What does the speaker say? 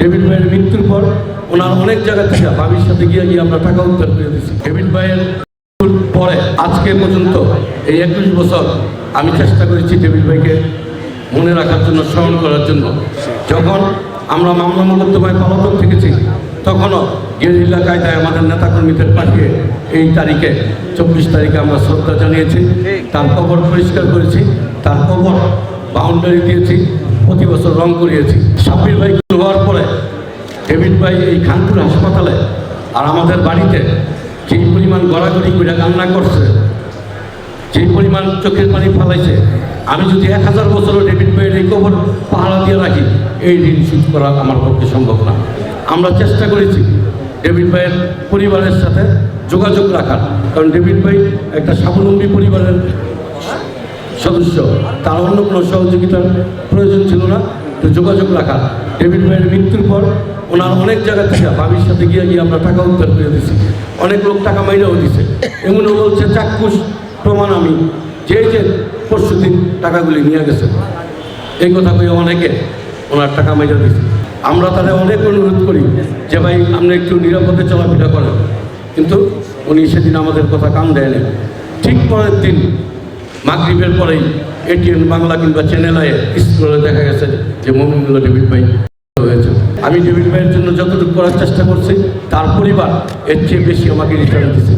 David ভাইয়ের মৃত্যুর পর ওনার অনেক জায়গা থেকে ভাবির সাথে গিয়ে গিয়ে আমরা টাকা উদ্ধার করে দিয়েছি। ডেভিড ভাইয়ের পরে আজকে পর্যন্ত এই একুশ বছর আমি চেষ্টা করেছি ডেভিড ভাইকে মনে রাখার জন্য, স্মরণ করার জন্য। যখন আমরা মামলা মোকদ্দমায় পলাতক থেকেছি, তখনও গেরিলা কায়দায় আমাদের নেতাকর্মীদের পাঠিয়ে এই তারিখে চব্বিশ তারিখে আমরা শ্রদ্ধা জানিয়েছি, তার কবর পরিষ্কার করেছি, তার কবর বাউন্ডারি দিয়েছি, প্রতি বছর রং করিয়েছি। সাব্বির ভাই হওয়ার পরে ডেভিড ভাই এই খানপুর হাসপাতালে আর আমাদের বাড়িতে যেই পরিমাণ গড়াগড়ি করে কান্না করছে যে পরিমাণ চোখের পানি ফালাইছে, আমি যদি এক হাজার বছরও ডেভিড ভাইয়ের এই কবর পাহারা দিয়ে রাখি, এই ঋণ শোধ করা আমার পক্ষে সম্ভব না। আমরা চেষ্টা করেছি ডেভিড ভাইয়ের পরিবারের সাথে যোগাযোগ রাখার, কারণ ডেভিড ভাই একটা স্বাবলম্বী পরিবারের সদস্য, তার অন্য কোনো সহযোগিতার প্রয়োজন ছিল না। তো যোগাযোগ রাখা। ডেভিড ভাইয়ের মৃত্যুর পর ওনার অনেক জায়গা থেকে ভাবির সাথে গিয়ে গিয়ে আমরা টাকা উদ্ধার করে দিয়েছি অনেক লোক টাকা মাইরাও দিছে। এমনও বলছে চাক্ষুষ প্রমাণ আমি যে যে পরশু দিন টাকাগুলি নিয়ে গেছে। এই কথা কয়ে অনেকে ওনার টাকা মাইরা দিছে। আমরা তাদের অনেক অনুরোধ করি যে ভাই, আপনি একটু নিরাপদে চলাফেরা করেন। কিন্তু উনি সেদিন আমাদের কথা কান দেয় ঠিক পরের দিন মাগরীবের পরেই এটিএন বাংলা কিংবা চ্যানেল স্কুলে দেখা গেছে যে মমিনুল্লাহ ডেভিড ভাই হয়েছে। আমি ডেভিড ভাইয়ের জন্য যতটুকু করার চেষ্টা করছি, তার পরিবার এর চেয়ে বেশি আমাকে রিটার্ন দিছে।